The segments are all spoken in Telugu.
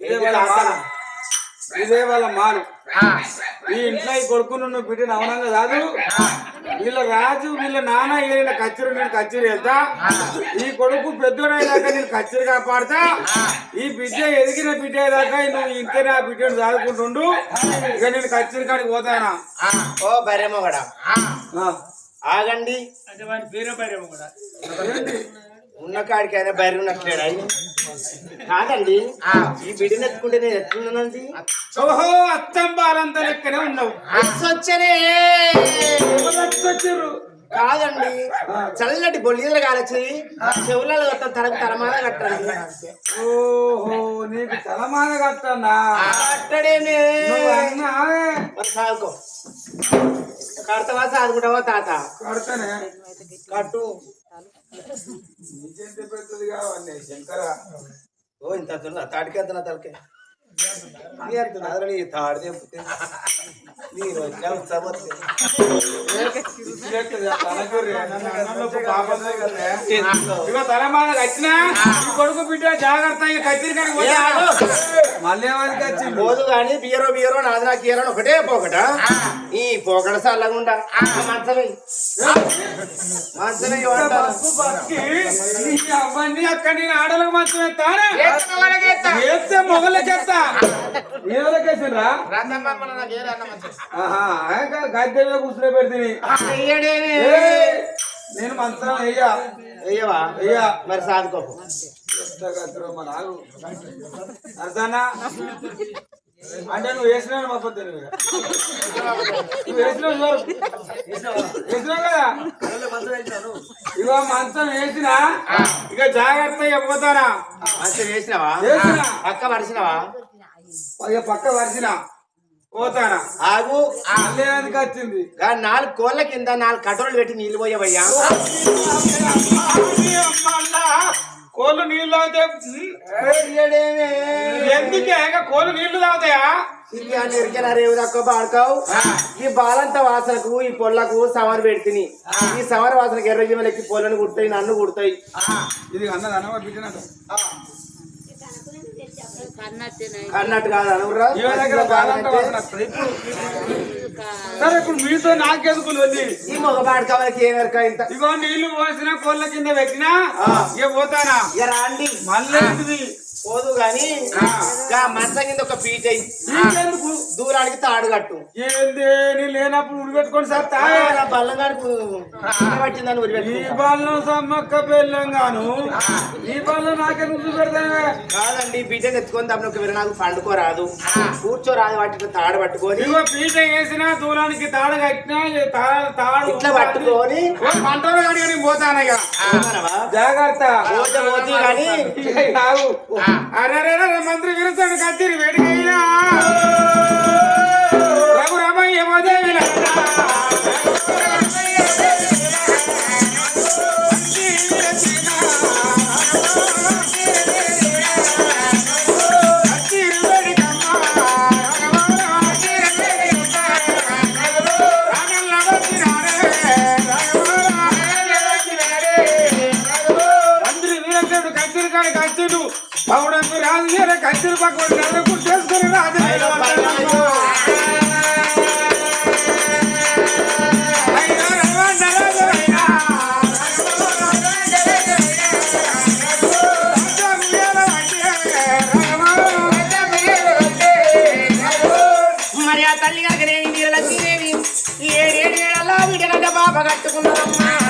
ఇదే వాళ్ళ మాలు ఇదే వాళ్ళ మాలు ఈ ఇంట్లో ఈ కొడుకును నువ్వు బిడ్డను అవనంగా కాదు. వీళ్ళ రాజు వీళ్ళ నాన్న వీళ్ళ కచ్చిరు నేను కచ్చిరు వెళ్తా ఈ కొడుకు పెద్దోడైనాక నేను కచ్చిరు కాపాడతా. ఈ బిడ్డ ఎదిగిన బిడ్డ దాకా నువ్వు ఇంతనే ఆ బిడ్డను చదువుకుంటుండు ఇక నేను కచ్చిరి కాడికి పోతానా? ఓ బర్రెమ్మ కూడా ఆ. ఆగండి. ఉన్న కాడికి అయినా బర్రె ఉన్నట్లేడా? కాదండి. ఈ బిడ్డను ఎత్తుకుంటే నేను ఎత్తుకున్నానండి ఓహో అత్తం బాలంతా లెక్కనే ఉన్నావు. వచ్చారు కాదండి. చల్లటి బొల్లీలు కాలొచ్చి చెవులలో కట్ట తరకు తరమాన కట్టండి. ఓహో నీకు తలమాన కట్టడేనే సాగుకో. కడతావా సాదుకుంటావా తాత? కడతానే. కట్టు. నీకెంత పెద్దది కావాలి శంకర? ఓ ఇంత తున్నా తలకే. వచ్చిన కొడుకు బిడ్డ జాగ్రత్త. మళ్ళీ వచ్చిండు పోదు కానీ బియరో బియరో నాది నాకు ఇయరో ఒకటే పోకట ఈ పోకడ సల్లగుండా మంచమే మంచమే ఇవ్వంటారు బస్సు బస్కి నీ అవ్వని అక్కడ నేను ఆడలకు మంచం ఎత్తానా ఎత్తే ఆహా గద్దెలో కూర్చునే పెడితే నేను మంత్రం వెయ్యా. అయ్యవా వెయ్యా. మరి సాదుకో అర్థానా అంటే నువ్వు వేసినావు మా పొద్దు వేసినావు కదా ఇగో మంచం వేసినా ఇక జాగ్రత్త చెప్పతానా మంచి వేసినావా? వేసినా. పక్క మరిచినావా ఇక పక్క వరిసిన. పోతానా? ఆగు. వచ్చింది? గా నాలుగు కోళ్ళ కింద నాలుగు కటోరలు పెట్టి నీళ్ళు పోయేవయ్యా? కోళ్ళు నీళ్ళు తాగుతాయి ఎందుకే? ఇక కోళ్ళు నీళ్ళు తాగుతాయా? ఎరికెలా రేవు తక్కువ పాడుకోవు ఈ బాలంత వాసనకు ఈ పొల్లకు సమర పెడితిని. ఈ సమర వాసనకు ఎర్ర జీవులకి పొల్లను కుడతాయి నన్ను కుడతాయి. ఇది అన్నది కాదు సరే ఇప్పుడు మీతో నాకెందుకు లొల్లి ఈ ఏం ఎరక ఇంత? ఇగో నీళ్ళు పోసిన కోళ్ళ కింద పెట్టినా ఇక పోతానా? ఇక రాండి. మళ్ళీ? పోదు గాని గా మంచం కింద ఒక పీట దూరానికి తాడు కట్టు. ఏంది? లేనప్పుడు ఉరిపెట్టుకొని సత్తా నా బల్లంగాడికి పట్టిందని ఈ ఉరిపెట్టుకుంటా. బాల్లో సమ్మక్క బెల్లంగాను. ఈ బాల్లో నాకెందుకు పెడతావే కాదండి బిడ్డను ఎత్తుకొని తప్పని ఒక నాకు పండుకోరాదు. కూర్చోరాదు వాటికి తాడు పట్టుకొని. ఇగో పీట వేసిన దూరానికి తాడు కట్టినా ఈ తాడు ఇట్లా పట్టుకొని. పంటలు కాడి కానీ పోతానయ్యా? జాగ్రత్త. పోతే గాని. అరే మంత్రి విరుస్తాడు కత్తిరి వేడికైనా. రఘురామయ్య మోదేవి తల్లి కనుక నేను నీళ్ళ లక్ష్మీదేవి ఏడేడేళ్ళ వీడనంట పాప కట్టుకున్నారమ్మా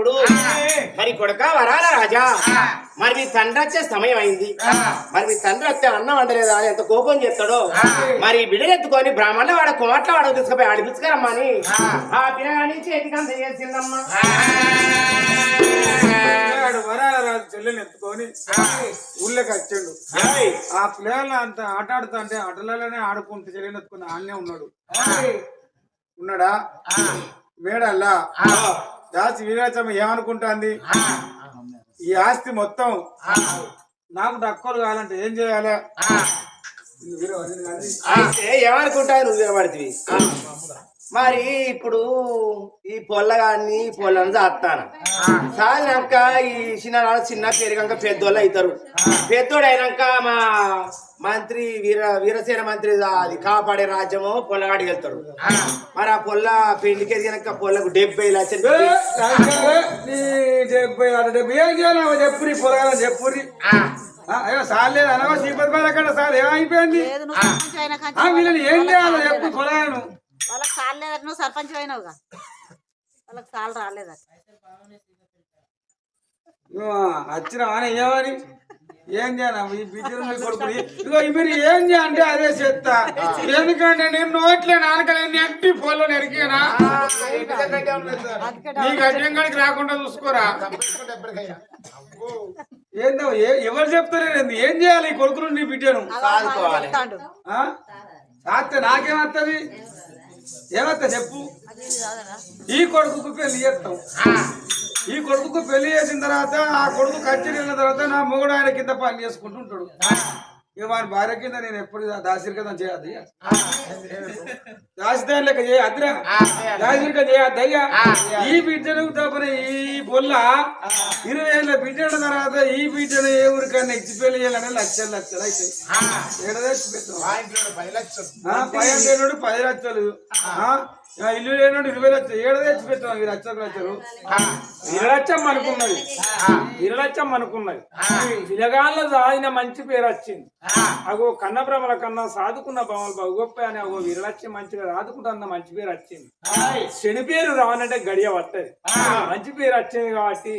పెరిగినప్పుడు మరి కొడక వరాల రాజా. మరి మీ తండ్రి వచ్చే సమయం అయింది మరి మీ తండ్రి వస్తే అన్నం వండలేదా అని ఎంత కోపం చేస్తాడో. మరి బిడ్డను ఎత్తుకొని బ్రాహ్మణ వాడ కుమార్తె వాడ తీసుకుపోయి ఆడి పిలుచుకరమ్మని ఆ. పిల్లగాని చేతికి వాడు వరాల రాజు చెల్లెని ఎత్తుకొని ఊళ్ళోకి వచ్చిండు. ఆ పిల్లలు అంత ఆట ఆడుతా అంటే ఆటలలోనే ఆడుకుంటూ చెల్లెని ఎత్తుకుని ఆడనే ఉన్నాడు. ఉన్నాడా? మేడల్లా? దాసి వీరాచమ్మ ఏమనుకుంటాంది? ఈ ఆస్తి మొత్తం నాకు దక్కలు కావాలంటే ఏం చేయాలి? ఏమనుకుంటావు నువ్వు వినబడితివి మరి ఇప్పుడు ఈ పొల్లగాన్ని ఈ పొల్లను చాస్తాను సాగినాక ఈ చిన్ననాడు చిన్న పెరిగాక పెద్దోళ్ళు అవుతారు. పెద్దోడు అయినాక మా మంత్రి వీర వీరసేన మంత్రి అది కాపాడే రాజ్యము పొల్లగాడికి వెళ్తాడు. మరి ఆ పొల్ల పెళ్ళికి ఎదిగినాక పొల్లకు డెబ్బై లక్షలు డెబ్బై డెబ్బై. ఏం చేయాలి చెప్పురి పొలగాలని చెప్పురి అయ్యో అనవా శ్రీపతి అక్కడ సార్ ఏమైపోయింది? లేదు ఆ, వీళ్ళని ఏం చేయాలి చెప్పు పొలగాలను వాళ్ళకి సాల్ లేదట నువ్వు సర్పంచ్ అయినావుగా వాళ్ళకి సాల్ రాలేదట. నువ్వు వచ్చిన ఆయన ఏమని? ఏం చేయను ఈ కొడుకుని ఇదిగో మీరు ఏం అదే చెత్త ఎందుకంటే నేను నోట్లే నాన్నకలే నెట్టి పొలం నెరికేనా? నీ గడ్డం కాడికి రాకుండా చూసుకోరా? ఏందో ఎవరు చెప్తారు? ఏం చేయాలి? ఈ కొడుకును నీ బిడ్డను? సాత్తే నాకేమత్తది ఏమత్త చెప్పు? ఈ కొడుకుకు పెళ్ళి చేస్తాం. ఈ కొడుకుకు పెళ్ళి చేసిన తర్వాత ఆ కొడుకు కచ్చి వెళ్ళిన తర్వాత నా మొగుడు ఆయన కింద పని చేసుకుంటుంటాడు ఇక వారి భార్య కింద నేను ఎప్పుడు దాసిరికతం చేయద్దు దాసిదాని లెక్క చేయద్దురా దాసిరికం చేయద్దు అయ్యా ఈ బిడ్డను తప్పన ఈ పొల్ల ఇరవై ఏళ్ళ బిడ్డల తర్వాత ఈ బిడ్డను ఏ ఊరికన్నా ఇచ్చి పెళ్ళి చేయాలని లక్షలు లక్షలు అవుతాయి ఏడ తెచ్చి పెట్టు. ఆ, పై లేనోడు పది లక్షలు. ఆ, ఆ, ఇల్లు లేనోడు ఇరవై లక్షలు ఏడు తెచ్చి పెట్టాం ఈ లక్షలు లక్షలు. విరలచ్చం అనుకున్నది విరలచ్చం అనుకున్నది పిలగాళ్ళ సాగిన మంచి పేరు వచ్చింది. అగో కన్నభ్రమల కన్నా సాదుకున్న భ్రమలు బాగు గొప్ప అని అగో విరలచ్చం మంచిగా రాదుకుంటున్న మంచి పేరు వచ్చింది. శని పేరు రావనంటే గడియ పట్టది. మంచి పేరు వచ్చింది కాబట్టి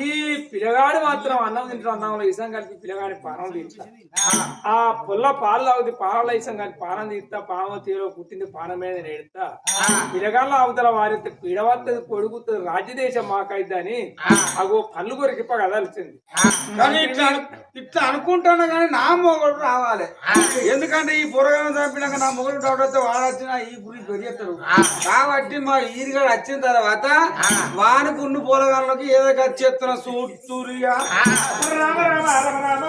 ఈ పిల్లగాడు మాత్రం అన్నం తింటాడు అన్నంలో ఇసం కలిపి పిల్లగాడి పానం తీస్తా. ఆ. పుల్ల పాలు తాగుతుంది పాల ఇసం కలిపి పానం తీస్తా పాము తీరు పుట్టింది పానం మీద నేడుతా. పిల్లగాళ్ళ అవతల వారితే పిడవత్తది పొడుగుతుంది రాజ్యదేశం మాకైద్దని అగో పళ్ళు కొరికిప్ప కదలిచింది కానీ ఇట్లా ఇట్లా అనుకుంటున్నా కానీ నా మొగుడు రావాలి. ఎందుకంటే ఈ పొరగాలను చంపినాక నా మొగుడు డౌట్ వాడొచ్చిన ఈ గురి పెరిగెత్తాడు కాబట్టి మా ఈరిగాడు వచ్చిన తర్వాత వానికి ఉన్న పొరగాళ్ళకి ఏదో ఖర్చు చేస్తున్నా సూర్యా రామ రామ రామ రామ.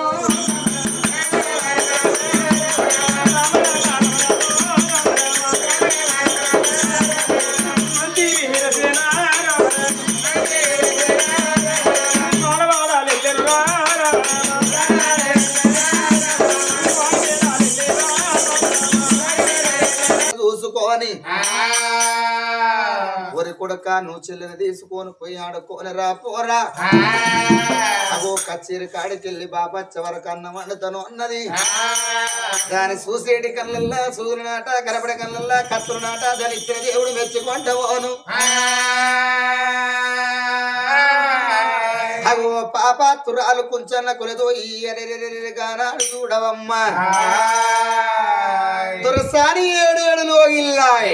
కొడక నువ్వు చెల్లిని తీసుకొని పోయి ఆడుకోనరా పోరా. అగో కచేరి కాడికెళ్ళి బాబా చివరికి అన్నం వండుతాను అన్నది. దాని చూసేటి కళ్ళల్లా సూర్యునాట కనపడే కళ్ళల్లా కత్తురునాట దాని ఇచ్చిన దేవుడు మెచ్చుకుంటావును అగో పాపాతురాలు కుంచన్న కొలదో ఈ గానాడు చూడవమ్మా. దురసారి ఏడు ఏడులో ఇల్లాయ్.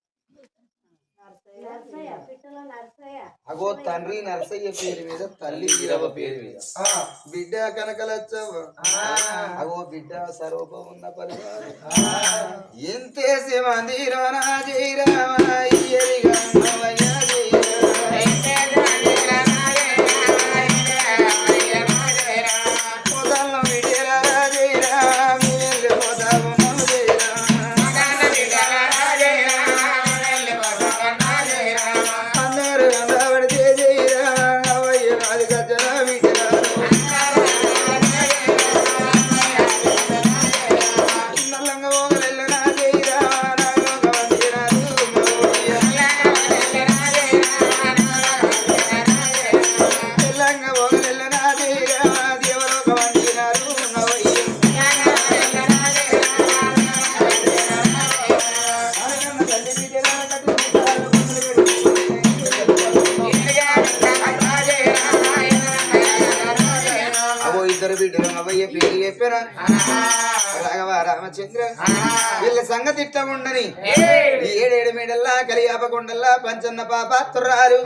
అగో తండ్రి నరసయ్య పేరు మీద తల్లి ఈరవ పేరు మీద. బిడ్డ కనకలచ్చవ్వ. అగో బిడ్డ సరోప ఉన్న పరివారం. ఎంతేసి మందిరో నా జయరామ కలియాపకొండల్లా పంచన్న పాపాత్తురాలు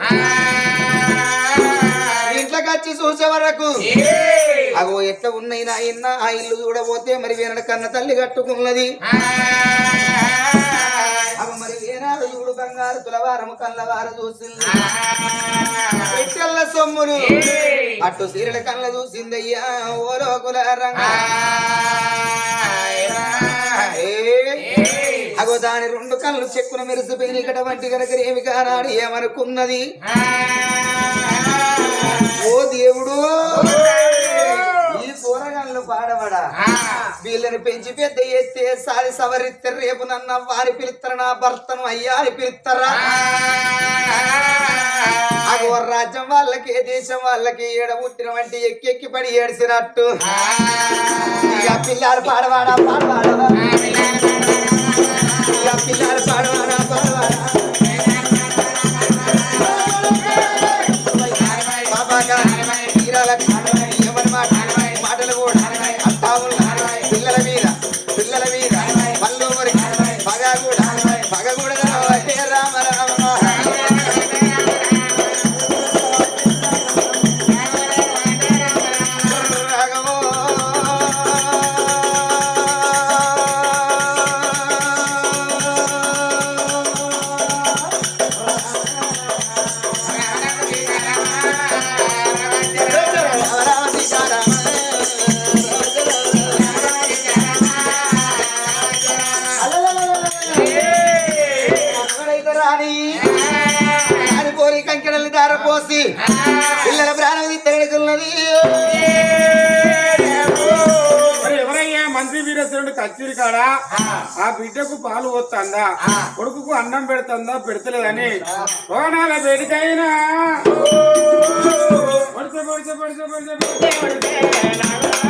ఇంట్లోకి వచ్చి చూసే వరకు. అగో ఎట్లా ఉన్నాయి నా ఇన్న ఆ ఇల్లు చూడబోతే మరి వీరడ కన్న తల్లి కట్టుకున్నది. మరి వీరాడు చూడు బంగారు తులవారము కళ్ళవారు చూసింది. సొమ్ములు అటు సీరల కళ్ళ చూసిందయ్యా ఓ లోకుల రంగా. అగో దాని రెండు కళ్ళు చెక్కున మెరిసిపోయిన ఇక్కడ వంటి కనుక ఏమి కానాడు ఏమనుకున్నది? ఓ దేవుడు! ఈ కూరగాళ్ళు పాడబడా వీళ్ళని పెంచి పెద్ద ఎత్తే సారి సవరిస్తారు రేపు నన్న వారి పిలుస్తారు నా భర్తను అయ్యా అని పిలుస్తారా అగో రాజ్యం వాళ్ళకి దేశం వాళ్ళకి ఏడ పుట్టిన వంటి ఎక్కి ఎక్కి పడి ఏడిసినట్టు. ఇక పిల్లలు పాడవాడా? పాడవాడా? ఇక పిల్లలు దారపోసి పిల్లల ప్రాణం తిత్తగడుతున్నది మరి ఎవరయ్యా? మంత్రి వీరేశ్వరుడు కచ్చిరి కాడ? ఆ. బిడ్డకు పాలు పోతుందా కొడుకుకు అన్నం పెడుతుందా? పెడతలేదని. భవనాల వేడికైనా. పడితే పడితే పడితే పడితే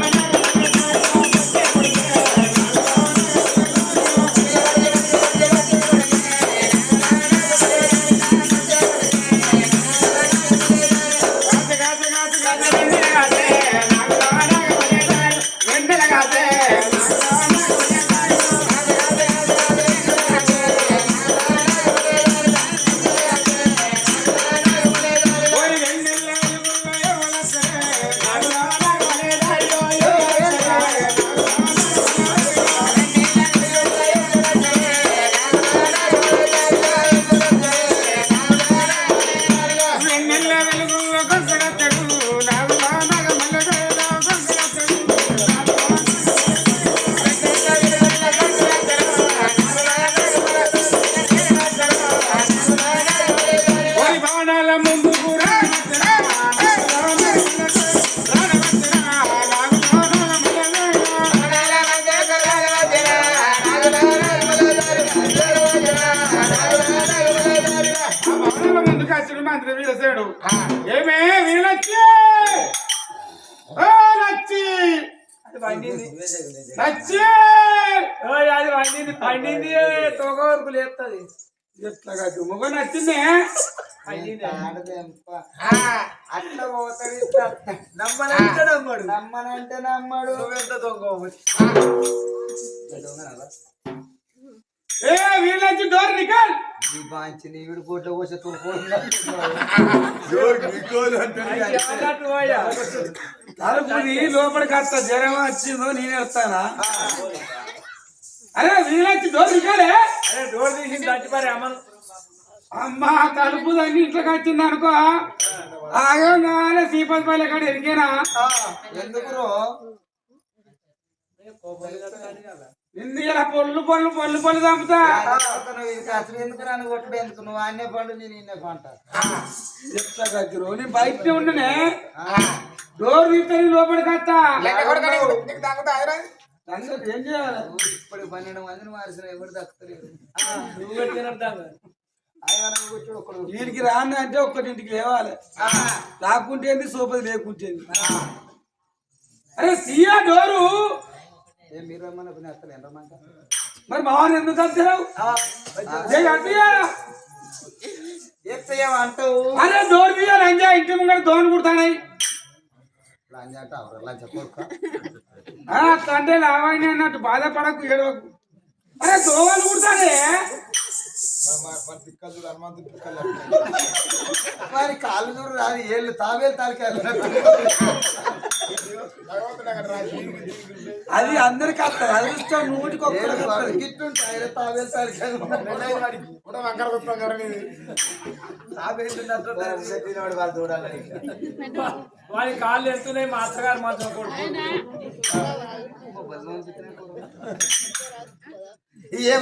ముందుకు వచ్చిన మంత్రి వీరసేడు ఏమే వీరలచ్చి ఓ లచ్చి లచ్చి ఓయ్ అది వండింది పండింది. తోక వరకు లేస్తుంది ఎట్లాగా దుమ్ముగా నచ్చిందే? అట్లా పోతాడు. నమ్మనంటే నమ్మడు. నమ్మనంటే నమ్మడు. నువ్వెంత దొంగ ఏ వీరలచ్చి డోర్ నికల్. ఈ బాంచి నీ వీడి కోట్లో పోసే. తలుపుని లోపలికి వస్తా జ్వరం వచ్చిందో నేను వస్తానా? అరే వీలొచ్చి డోర్ తీయాలే అరే డోర్ తీసి చచ్చిపారే అమ్మను అమ్మా. తలుపు దాన్ని ఇంట్లోకి వచ్చింది అనుకో. ఆగంగానే శ్రీపతి పల్లె కాడ ఎరికేనా? ఎందుకు పొల్లు పొల్లు పొల్లు పొల్లు చంపుతా? నువ్వు ఇది అసలు ఎందుకు నన్ను కొట్టుడు ఎందుకు? నువ్వు అన్నే పండు నేను ఇన్నే చెప్తా కత్తిరు నేను బయటనే ఉండనే. డోర్ తీస్తే సంగతి ఏం చేయాలి? ఇప్పుడు పన్నెండు మందిని మార్చిన ఎవరు దక్కుతలేరు. నువ్వు పెట్టినట్టు వీడికి రాను అంటే ఒక్కటింటికి లేవాలి. రాకుంటే ఏంది సోపది లేకుంటే ఏంది. అరే తీయా డోరు. ఏ మీరు రమ్మని పని వస్తలే రమ్మంట మరి మామూలు ఎందుకు ఎత్తయ్య అంటావు? అరే డోర్ తీయాలి అంజా ఇంటి ముంగడ దోని కుడతానాయి లంచ అంటావు లంచ కొడుక? తండ్రి లావాయిని అన్నట్టు బాధపడకు ఏడవకు. అరే దోవలు కుడతానే? మరి కాళ్ళు చూడు రాదు ఏళ్ళు తావేలు తాలికాయలు. అది అందరికి వస్తుంది అదృష్టం నూటికి వాడి కాళ్ళు ఎత్తున్నాయి మా అత్తగారు మాత్రం ఏం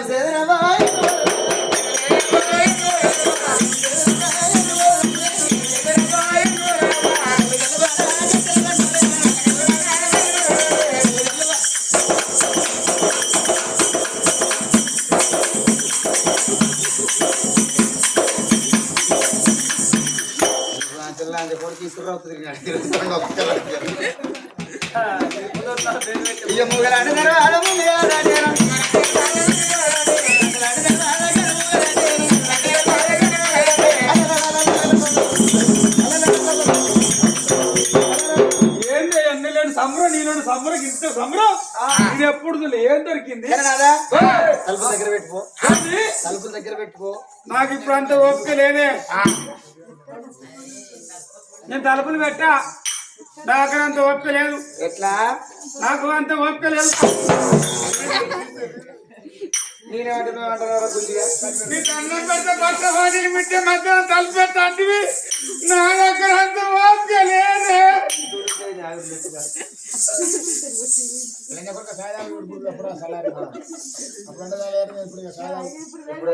సంబరం నీలోని సంబరం ఇంత సంబరం? ఇది ఎప్పుడు ఏం దొరికింది? తలుపు దగ్గర పెట్టుకో? తలుపు దగ్గర పెట్టుకో. నాకు ఇప్పుడు అంత ఓపిక లేదే నేను తలుపులు పెట్టా. నాకు అంత ఓపిక లేదు. ఎట్లా? నాకు అంత ఓపిక లేదు. మిట్టే మధ్య తలుపు పెట్టా అంటివి. నా దగ్గర అంత ఓపిక లేదే. ఇప్పుడు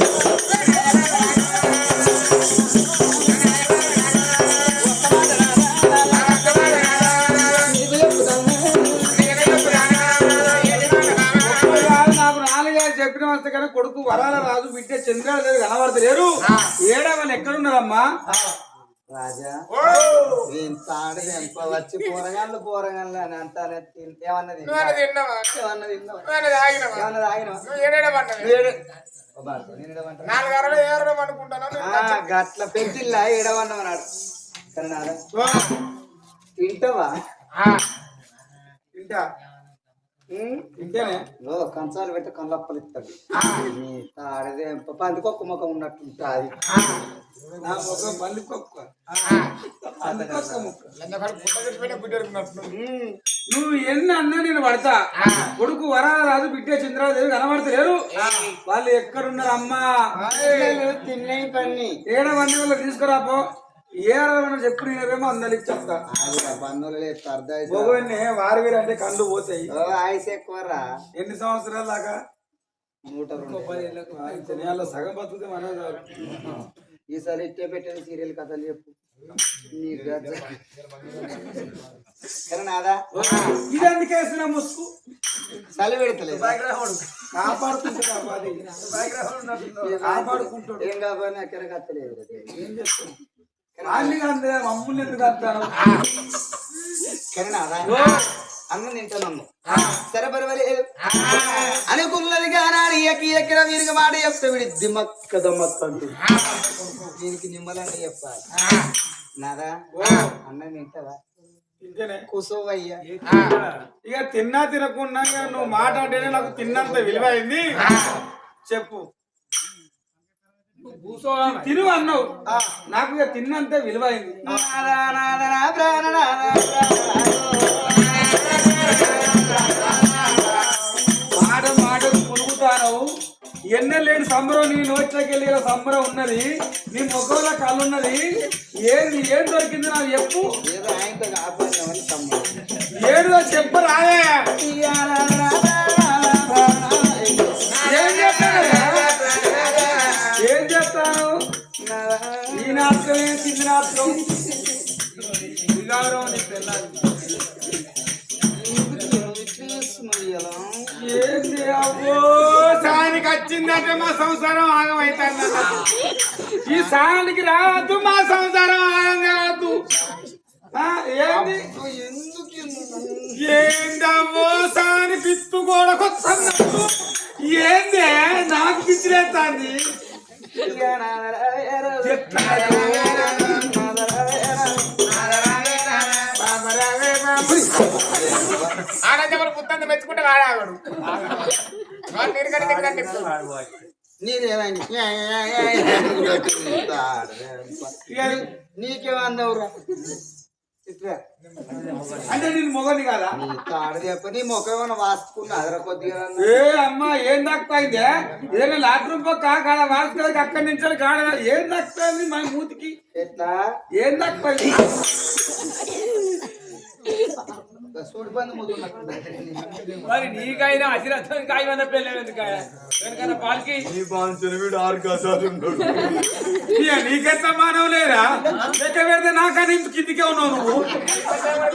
నాలుగైదు చెప్పిన వస్తే కానీ కొడుకు వరాల రాజు బిడ్డ చంద్రాల కనబడతలేరు. ఏడవని ఎక్కడున్నారమ్మా? రాజా ఎంత? వచ్చి పోరగాళ్ళు పోరగాళ్ళు అని అంత ఏమన్నది ఏమన్నా తిన్నావా? ఏమన్నా తాగినావా? ఏడు- ఓ బాబు, నేను ఏడమంటా? ఆ, గట్ల పెద్దిల్లా ఏడవన్నమన్నాడు తింటావా? ఇంటా కంచాలు పెట్టి కళ్ళప్పలు ఇస్తాడు తాడదే పందికొక్క ముఖం ఉన్నట్టు ఉంటుంది నా ముఖం నువ్వు ఎన్ని అన్నా నేను పడతా. కొడుకు వరాల రాజు బిడ్డ చంద్రాదేవి కనబడతలేరు. వాళ్ళు ఎక్కడున్నారు అమ్మా? తిన్నే పని. ఏడవన్నీ వాళ్ళు తీసుకురాపో ఏ చెప్పు నేనేమో అందరికి చెప్తా. బంధువులు లేదు అర్థం వారి వీరు అంటే కళ్ళు పోతాయి. ఓ ఆయుస్ ఎక్కువరా? ఎన్ని సంవత్సరాల దాకా? నూట రెండు. నెలలో సగం బతుకుతే మనం ఈసారి ఇట్టే పెట్టిన సీరియల్ కథలు చెప్పు. వేసిన ముసుగు. చలి పెడతలేదు. కాపాడుకుంటాడు అది కాపాడుకుంటాడు ఏం కాకపోయినా ఎక్కడ కత్తలేదు. ఏం మమ్మల్ని ఎందుకు అంటాను అన్నం తింటానన్ను సరే బరబరి అనుకున్నది కానాడు ఎక్కి ఎక్కిన వీరికి మాట చెప్తే వీడి దమ్మక్క అంటుంది దీనికి నిమ్మలంగా చెప్పాలి. నాదా? అన్నం తింటావా? ఇక తిన్నా తినకుండా నువ్వు మాట అంటేనే నాకు తిన్నంత విలువైంది. చెప్పు. తిను అన్నావు నాకు ఇక తిన్నంత విలువైంది మాట మాట పులుగుతాను ఎన్న లేని సంబరం నీ నోట్లోకి వెళ్ళి సంబరం ఉన్నది నీ ముఖంలో కళ్ళు ఉన్నది ఏది ఏం దొరికింది నాకు చెప్పు ఏదో చెప్పు రాయే ఏం ఈ నాటకం తిండి నాటకం శ్రీకారం వచ్చిందంటే మా సంసారం ఆగమైతుంది ఈ సాయానికి రావద్దు మా సంసారం ఆగం కావద్దు ఆ, ఏంది సాని పిత్తు కూడా కొత్త ఏంది నాకు పిచ్చిలేస్తాంది ఆడంటే మన పుత్తంత మెచ్చుకుంటే వాడాడు. వాడు నీరుకని తిరిగి నీకేమన్నావురా ఇట్లా అంటే నేను మొగని కదా తాడు చెప్ప నీ ఏమైనా వాసుకున్నా అదర కొద్దిగా ఏ అమ్మా ఏం దక్కుపోయిందే ఏదైనా లాట్రూమ్ పక్క కాడ వాడుతుంది అక్కడి నుంచి కాడ ఏం దక్కుపోయింది మా మూతికి? ఎట్లా? ఏం దక్కుపోయింది మరి నీకైనా అసిరత్వం కాయమన్న పెళ్ళి వెనకన్నా పాలకి. ఇక నీకెంత మానవ లేరా లెక్క పెడితే నాకని కిందికే ఉన్నావు నువ్వు.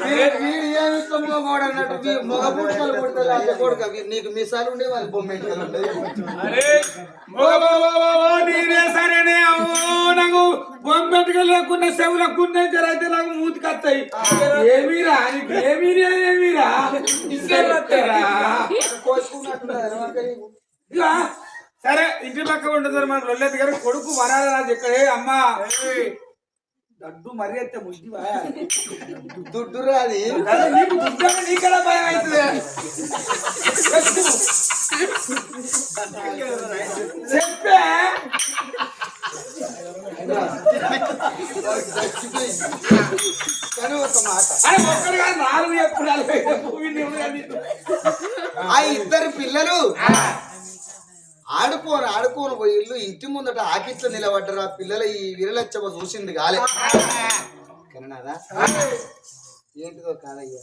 వీడు నీకు మిసాలు ఉండే వాళ్ళు బొమ్మ నేనే సరేనే నాకు బొమ్మెట్టుగా లేకుండా చెవులకు అయితే నాకు ఏమీరా? నీకు ఏమీరా సరే ఇంటి పక్క ఉంటుంది మన రొల్లెత్తి గారు కొడుకు వరాల రాజు ఇక్కడే అమ్మా. దడ్డు మరీ అయితే ముష్టివా దుడ్డు రాది అదే నీకు దుడ్డగా నీకెలా భయం అవుతుంది చెప్పే. కానీ ఒక మాట నాలుగు ఎప్పుడు. ఆ ఇద్దరు పిల్లలు. ఆడుకోను ఆడుకోను పోయి ఇల్లు ఇంటి ముందట ఆకిట్లో నిలబడ్డారు. ఆ పిల్లల ఈ విరలచ్చవ చూసింది కాలే కన్నాదా? ఏంటిదో కాదయ్యా.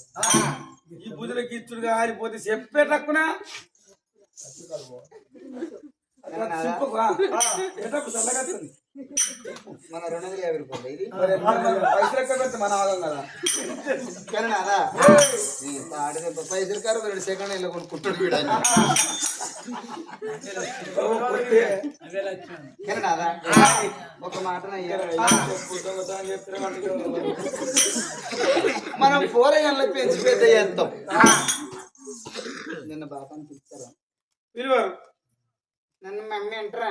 ఈ ఇచ్చుడు కాలిపోతే చెప్పే తక్కున చల్లగత్తుంది మన రెండు వందల యాభై రూపాయలు ఇది. పైసలు ఎక్కడ పెడితే మన ఆగం కదా. కన్నాదా ఆడిన పైసలు కారు రెండు సెకండ్ ఇలా కొనుక్కుంటాడు వీడు అని. కన్నాదా ఒక మాట మనం పోరగాళ్ళ పెంచి పెద్ద చేస్తాం. నిన్న బాబాని పిలుస్తారా? నన్ను మమ్మీ అంటారా?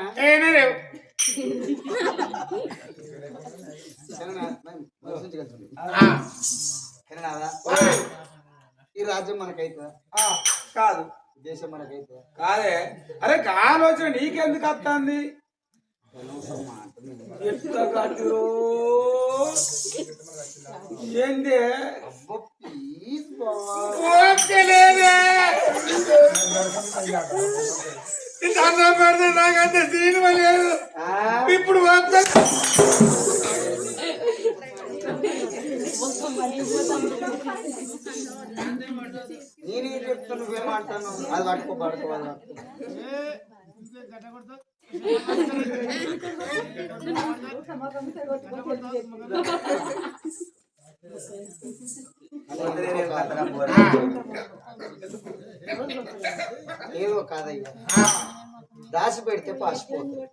ఈ రాజ్యం మనకైతుందా ఆ, కాదు. దేశం మనకైతుందా కాదే. అరే ఆలోచన నీకెందుకు వస్తుంది ఏంది? లేదే. ఇంత అన్నం పెడితే నాకంత సినిమా లేదు. ఆ, ఇప్పుడు నేనేం చెప్తా నువ్వేమంటాను అది పట్టుకో పట్టుకో అది పట్టుకో. ఏదో కాదయ్యా దాసి పెడితే పాసిపోతుంది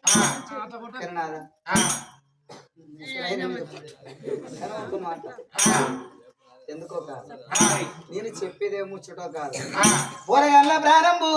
మాట ఎందుకో కాదు నేను చెప్పేదే ముచ్చటో కాదు పోరగల్ల ప్రారంభం